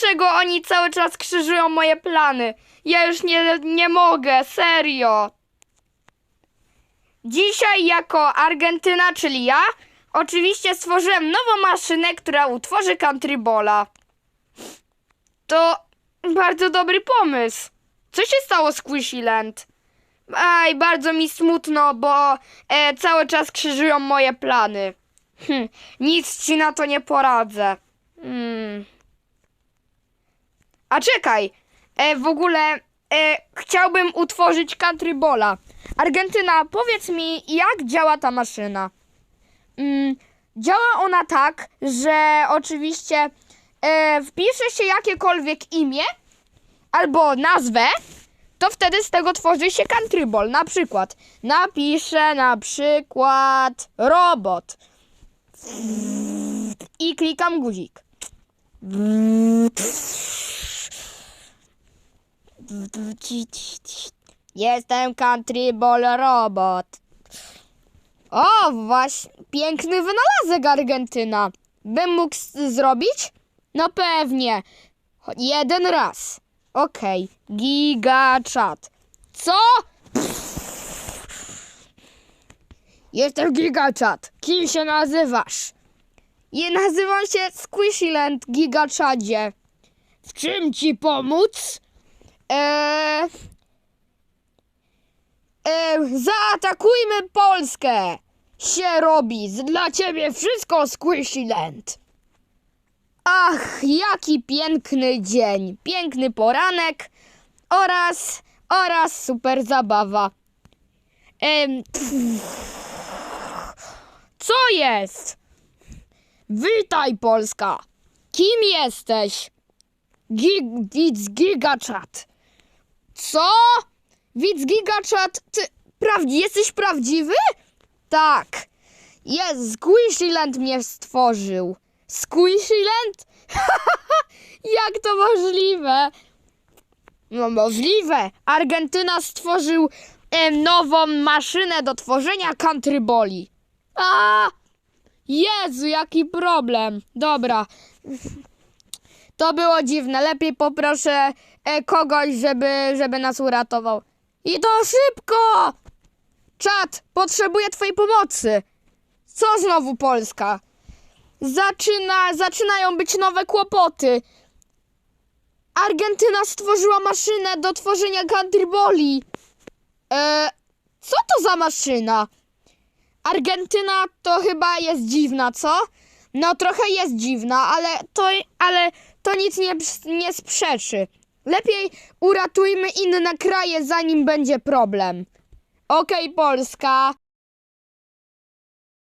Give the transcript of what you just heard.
Dlaczego oni cały czas krzyżują moje plany? Ja już nie, nie mogę, serio. Dzisiaj jako Argentyna, czyli ja, oczywiście stworzyłem nową maszynę, która utworzy country bola. To bardzo dobry pomysł. Co się stało z Squishyland? Aj, bardzo mi smutno, bo e, cały czas krzyżują moje plany. Hm, nic ci na to nie poradzę. Hmm. A czekaj, e, w ogóle e, chciałbym utworzyć country bola. Argentyna, powiedz mi, jak działa ta maszyna? Mm, działa ona tak, że oczywiście e, wpisze się jakiekolwiek imię albo nazwę, to wtedy z tego tworzy się country ball. Na przykład napiszę na przykład robot i klikam guzik. Jestem country ball robot. O, właśnie, piękny wynalazek Argentyna. Bym mógł zrobić? No pewnie. Jeden raz. Okej. Chat. Co? Jestem Giga chat. Kim się nazywasz? I nazywam się Squishyland Gigachadzie. W czym ci pomóc? Eee, zaatakujmy Polskę! Się robi, dla ciebie wszystko Squishyland. Ach, jaki piękny dzień, piękny poranek oraz, oraz super zabawa. Em, co jest? Witaj Polska! Kim jesteś? Gig, widz Gigachat. Co? Widz Gigachat? Ty prawdzi, jesteś prawdziwy? Tak. Jest, Squishyland mnie stworzył. Squishyland? Jak to możliwe? No możliwe. Argentyna stworzył em, nową maszynę do tworzenia country boli. A! Jezu, jaki problem. Dobra. To było dziwne. Lepiej poproszę e, kogoś, żeby, żeby nas uratował. I to szybko! Czad, potrzebuję twojej pomocy. Co znowu Polska? Zaczyna, zaczynają być nowe kłopoty. Argentyna stworzyła maszynę do tworzenia country boli. E, co to za maszyna? Argentyna to chyba jest dziwna, co? No trochę jest dziwna, ale to, ale to nic nie, nie sprzeczy. Lepiej uratujmy inne kraje, zanim będzie problem. Okej, Polska.